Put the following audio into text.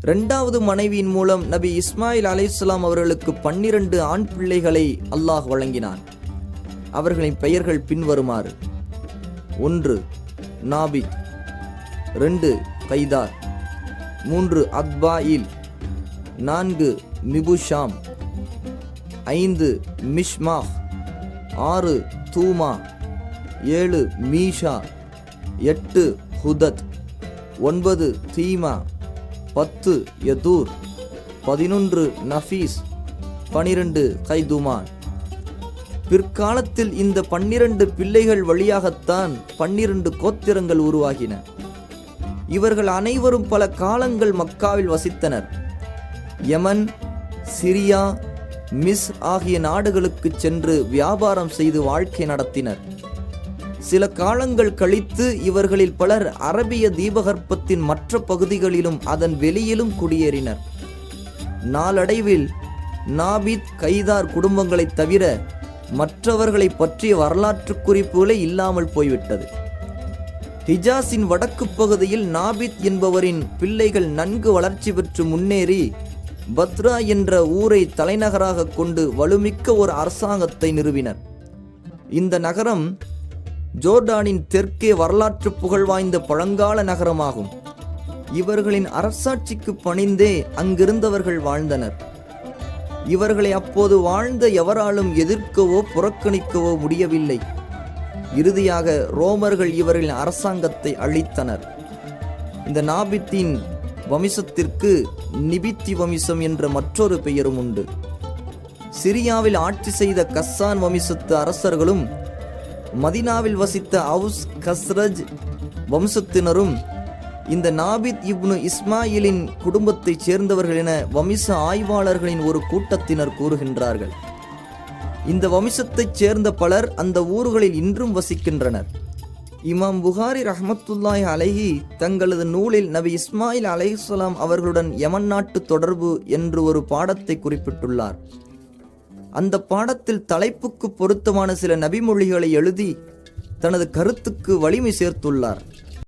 இரண்டாவது மனைவியின் மூலம் நபி இஸ்மாயில் அலிஸ்லாம் அவர்களுக்கு பன்னிரண்டு ஆண் பிள்ளைகளை அல்லாஹ் வழங்கினான். அவர்களின் பெயர்கள் பின்வருமாறு. ஒன்று நாபித். ரெண்டு கைதார். மூன்று அத்பாயில். நான்கு மிபுஷாம். ஐந்து மிஷ்மாஹ். ஆறு தூமா. ஏழு மீஷா. எட்டு ஹுதத். ஒன்பது தீமா. பத்து யதூர் பதினொன்று நஃபீஸ் பனிரெண்டு கைதுமான். பிற்காலத்தில் இந்த பன்னிரண்டு பிள்ளைகள் வழியாகத்தான் பன்னிரண்டு கோத்திரங்கள் உருவாகின. இவர்கள் அனைவரும் பல காலங்கள் மக்காவில் வசித்தனர். யமன் சிரியா மிஸ் ஆகிய நாடுகளுக்கு சென்று வியாபாரம் செய்து வாழ்க்கை நடத்தினர். சில காலங்கள் கழித்து இவர்களில் பலர் அரபிய தீபகற்பத்தின் மற்ற பகுதிகளிலும் அதன் வெளியிலும் குடியேறினர். நாளடைவில் நாபித் கைதார் குடும்பங்களைத் தவிர மற்றவர்களை பற்றிய வரலாற்று குறிப்புகளே இல்லாமல் போய்விட்டது. ஹிஜாஸின் வடக்கு பகுதியில் நாபித் என்பவரின் பிள்ளைகள் நன்கு வளர்ச்சி பெற்று முன்னேறி பத்ரா என்ற ஊரை தலைநகராக கொண்டு வலுமிக்க ஒரு அரசாங்கத்தை நிறுவினர். இந்த நகரம் ஜோர்டானின் தெற்கே வரலாற்று புகழ் வாய்ந்த பழங்கால நகரமாகும். இவர்களின் அரசாட்சிக்கு பணிந்தே அங்கிருந்தவர்கள் வாழ்ந்தனர். இவர்களை அப்போது வாழ்ந்த எவராலும் எதிர்க்கவோ புறக்கணிக்கவோ முடியவில்லை. இறுதியாக ரோமர்கள் இவர்களின் அரசாங்கத்தை அழித்தனர். இந்த நாபித்தின் வம்சத்திற்கு நிபித்தி வம்சம் என்ற மற்றொரு பெயரும் உண்டு. சிரியாவில் ஆட்சி செய்த கஸ்ஸான் வம்சத்து அரசர்களும் மதினாவில் வசித்த அவுஸ் கஸ்ரஜ் வம்சத்தினரும் இந்த நாபித் இப்னு இஸ்மாயிலின் குடும்பத்தைச் சேர்ந்தவர்கள் என வம்ச ஆய்வாளர்களின் ஒரு கூட்டத்தினர் கூறுகின்றார்கள். இந்த வம்சத்தைச் சேர்ந்த பலர் அந்த ஊர்களில் இன்றும் வசிக்கின்றனர். இமாம் புகாரி ரஹமத்துல்லாய் அலஹி தங்களது நூலில் நபி இஸ்மாயில் அலைஹுசலாம் அவர்களுடன் யமன் நாட்டு தொடர்பு என்று ஒரு பாடத்தை குறிப்பிட்டுள்ளார். அந்த பாடத்தில் தலைப்புக்கு பொருத்தமான சில நபிமொழிகளை எழுதி தனது கருத்துக்கு வலிமை சேர்த்துள்ளார்.